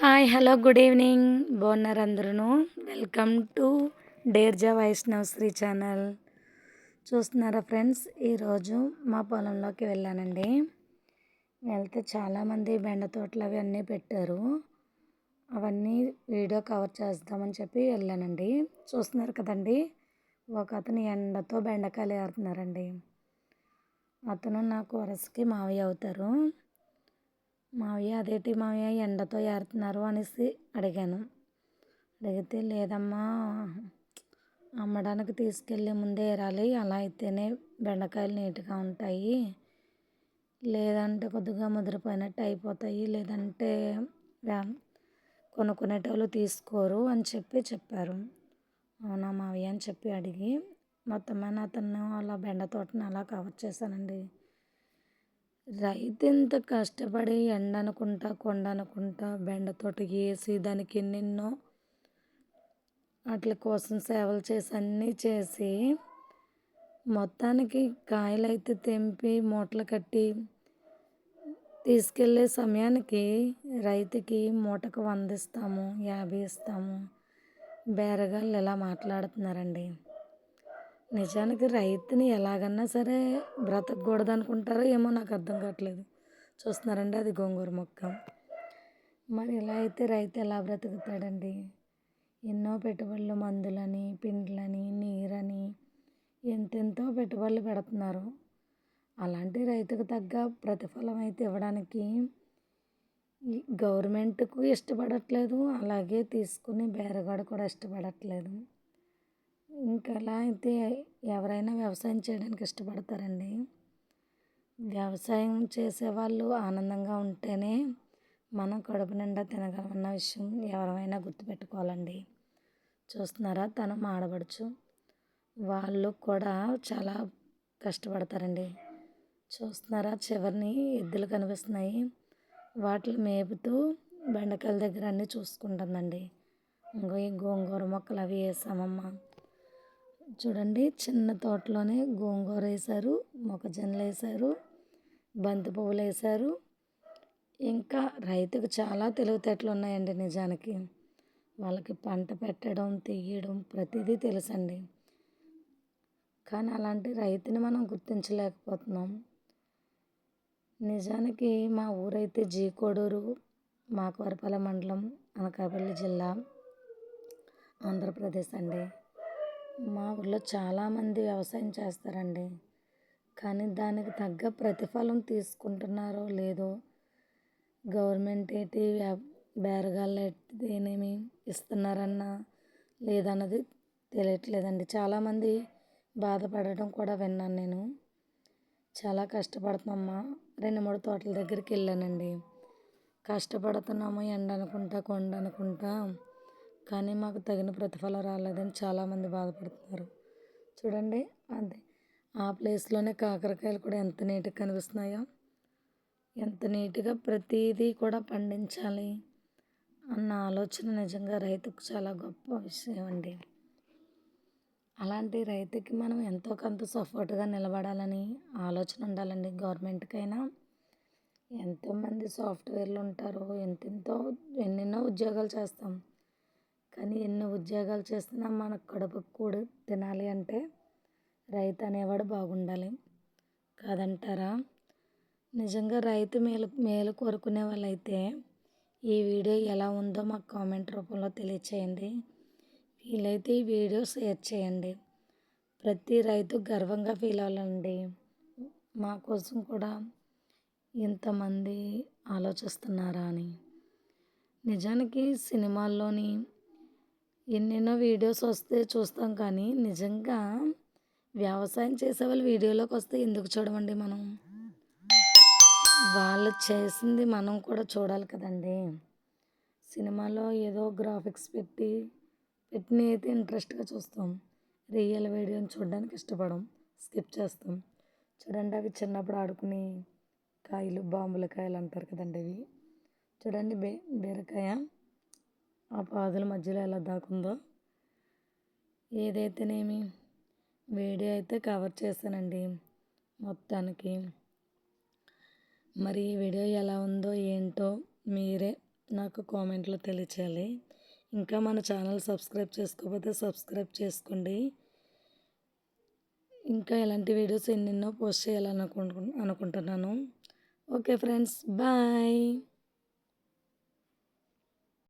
Hi hello good evening. బాగున్నారు అందరూ welcome to డేర్జా వైష్ణవ్ శ్రీ ఛానల్. చూస్తున్నారా ఫ్రెండ్స్? ఈరోజు మా పొలంలోకి వెళ్ళానండి. వెళ్తే చాలామంది బెండ తోటలు అవి అన్నీ పెట్టారు. అవన్నీ వీడియో కవర్ చేద్దామని చెప్పి వెళ్ళానండి. చూస్తున్నారు కదండి? ఒక అతను ఎండతో బెండకాయలు ఏరుతున్నారండి. అతను నాకు వరసకి మావయ్య అవుతారు. మావయ్య అదేంటి మావయ్య ఎండతో ఏరుతున్నారు అనేసి అడిగాను. అడిగితే లేదమ్మా అమ్మడానికి తీసుకెళ్ళే ముందే ఏరాలి. అలా అయితేనే బెండకాయలు నీట్గా ఉంటాయి. లేదంటే కొద్దిగా ముదిరిపోయినట్టు అయిపోతాయి. లేదంటే కొనుక్కునేటోళ్ళు తీసుకోరు అని చెప్పి చెప్పారు. అవునా మావయ్య అని చెప్పి అడిగి మొత్తం అతను అలా బెండ తోటని అలా కవర్ చేశానండి. రైతు ఎంత కష్టపడి ఎండ అనుకుంటా కొండ అనుకుంటా బెండతోట వేసి దానికి ఎన్నెన్నో వాటి కోసం సేవలు చేసి అన్నీ చేసి మొత్తానికి కాయలు అయితే తెంపి మూటలు కట్టి తీసుకెళ్ళే సమయానికి రైతుకి మూటకు వంద ఇస్తాము యాభై ఇస్తాము. బేరగాళ్ళు ఇలా మాట్లాడుతున్నారండి? నిజానికి రైతుని ఎలాగన్నా సరే బ్రతకూడదు అనుకుంటారో ఏమో నాకు అర్థం కావట్లేదు. చూస్తున్నారండి అది గోంగూర మొక్క. మరి ఇలా అయితే రైతు ఎలా బ్రతుకుతాడండి? ఎన్నో పెట్టుబడులు మందులని పిండ్లని నీరని ఎంతెంతో పెట్టుబడులు పెడుతున్నారు. అలాంటి రైతుకు తగ్గ ప్రతిఫలం అయితే ఇవ్వడానికి గవర్నమెంట్కు ఇష్టపడట్లేదు. అలాగే తీసుకుని బేరగాడు కూడా ఇష్టపడట్లేదు. ఇంకా ఎలా అయితే ఎవరైనా వ్యవసాయం చేయడానికి ఇష్టపడతారండి. వ్యవసాయం చేసేవాళ్ళు ఆనందంగా ఉంటేనే మనం కడుపు నిండా తినగలమన్న విషయం ఎవరైనా గుర్తుపెట్టుకోవాలండి. చూస్తున్నారా? తను మాడబడుచు. వాళ్ళు కూడా చాలా కష్టపడతారండి. చూస్తున్నారా? చివరిని ఎద్దులు కనిపిస్తున్నాయి. వాటిని మేపుతూ బెండకాయల దగ్గర అన్నీ చూసుకుంటుందండి. ఇంకో ఈ గోంగూర మొక్కలు అవి వేసామమ్మా. చూడండి చిన్న తోటలోనే గోంగూర వేశారు మొక్కజొన్నలు వేశారు బంతి పువ్వులు వేశారు. ఇంకా రైతుకు చాలా తెలివితేటలు ఉన్నాయండి నిజానికి. వాళ్ళకి పంట పెట్టడం తీయడం ప్రతిదీ తెలుసండి. కానీ అలాంటి రైతుని మనం గుర్తించలేకపోతున్నాం. నిజానికి మా ఊరైతే జీకోడూరు మాకవరపల్లి మండలం అనకాపల్లి జిల్లా ఆంధ్రప్రదేశ్ అండి. మా ఊళ్ళో చాలామంది వ్యవసాయం చేస్తారండి. కానీ దానికి తగ్గ ప్రతిఫలం తీసుకుంటున్నారో లేదో గవర్నమెంట్ ఏంటి బేరగాళ్ళు ఏనేమి ఇస్తున్నారన్నా లేదన్నది తెలియట్లేదండి. చాలామంది బాధపడటం కూడా విన్నాను నేను. చాలా కష్టపడుతున్నామ్మా రెండు మూడు తోటల దగ్గరికి వెళ్ళానండి. కష్టపడుతున్నాము ఎండ అనుకుంటా కొండ అనుకుంటా కానీ మాకు తగిన ప్రతిఫలం రాలేదని చాలామంది బాధపడుతున్నారు. చూడండి అదే. ఆ ప్లేస్లోనే కాకరకాయలు కూడా ఎంత నీట్గా కనిపిస్తున్నాయో. ఎంత నీట్గా ప్రతిదీ కూడా పండించాలి అన్న ఆలోచన నిజంగా రైతుకు చాలా గొప్ప విషయం అండి. అలాంటి రైతుకి మనం ఎంతో కొంత సపోర్ట్గా నిలబడాలని ఆలోచన ఉండాలండి గవర్నమెంట్కైనా. ఎంతోమంది సాఫ్ట్వేర్లు ఉంటారు ఎంతెంతో ఎన్నెన్నో ఉద్యోగాలు చేస్తాం. కానీ ఎన్ని ఉద్యోగాలు చేస్తున్నా మన కడుపు కూడా తినాలి అంటే రైతు అనేవాడు బాగుండాలి. కాదంటారా? నిజంగా రైతు మేలు మేలు కోరుకునే వాళ్ళైతే ఈ వీడియో ఎలా ఉందో మాకు కామెంట్ రూపంలో తెలియచేయండి. వీలైతే ఈ వీడియో షేర్ చేయండి. ప్రతి రైతు గర్వంగా ఫీల్ అవ్వాలండి. మా కోసం కూడా ఇంతమంది ఆలోచిస్తున్నారా అని. నిజానికి సినిమాల్లోని ఎన్నెన్నో వీడియోస్ వస్తే చూస్తాం కానీ నిజంగా వ్యవసాయం చేసే వాళ్ళు వీడియోలోకి వస్తే ఎందుకు చూడమండి మనం? వాళ్ళు చేసింది మనం కూడా చూడాలి కదండి. సినిమాలో ఏదో గ్రాఫిక్స్ పెట్టి పెట్టిన అయితే ఇంట్రెస్ట్గా చూస్తాం. రియల్ వీడియోని చూడడానికి ఇష్టపడం స్కిప్ చేస్తాం. చూడండి అవి చిన్నప్పుడు ఆడుకునే కాయలు బాంబుల కాయలు అంటారు కదండి అవి. చూడండి బే బీరకాయ ఆ పాదుల మధ్యలో ఎలా దాకుందో ఏదైతేనేమి వీడియో అయితే కవర్ చేశానండి మొత్తానికి. మరి ఈ వీడియో ఎలా ఉందో ఏంటో మీరే నాకు కామెంట్లో తెలియచేయాలి. ఇంకా మన ఛానల్ సబ్స్క్రైబ్ చేసుకోకపోతే సబ్స్క్రైబ్ చేసుకోండి. ఇంకా ఇలాంటి వీడియోస్ ఎన్నెన్నో పోస్ట్ చేయాలనుకుంటు అనుకుంటున్నాను. Okay friends bye.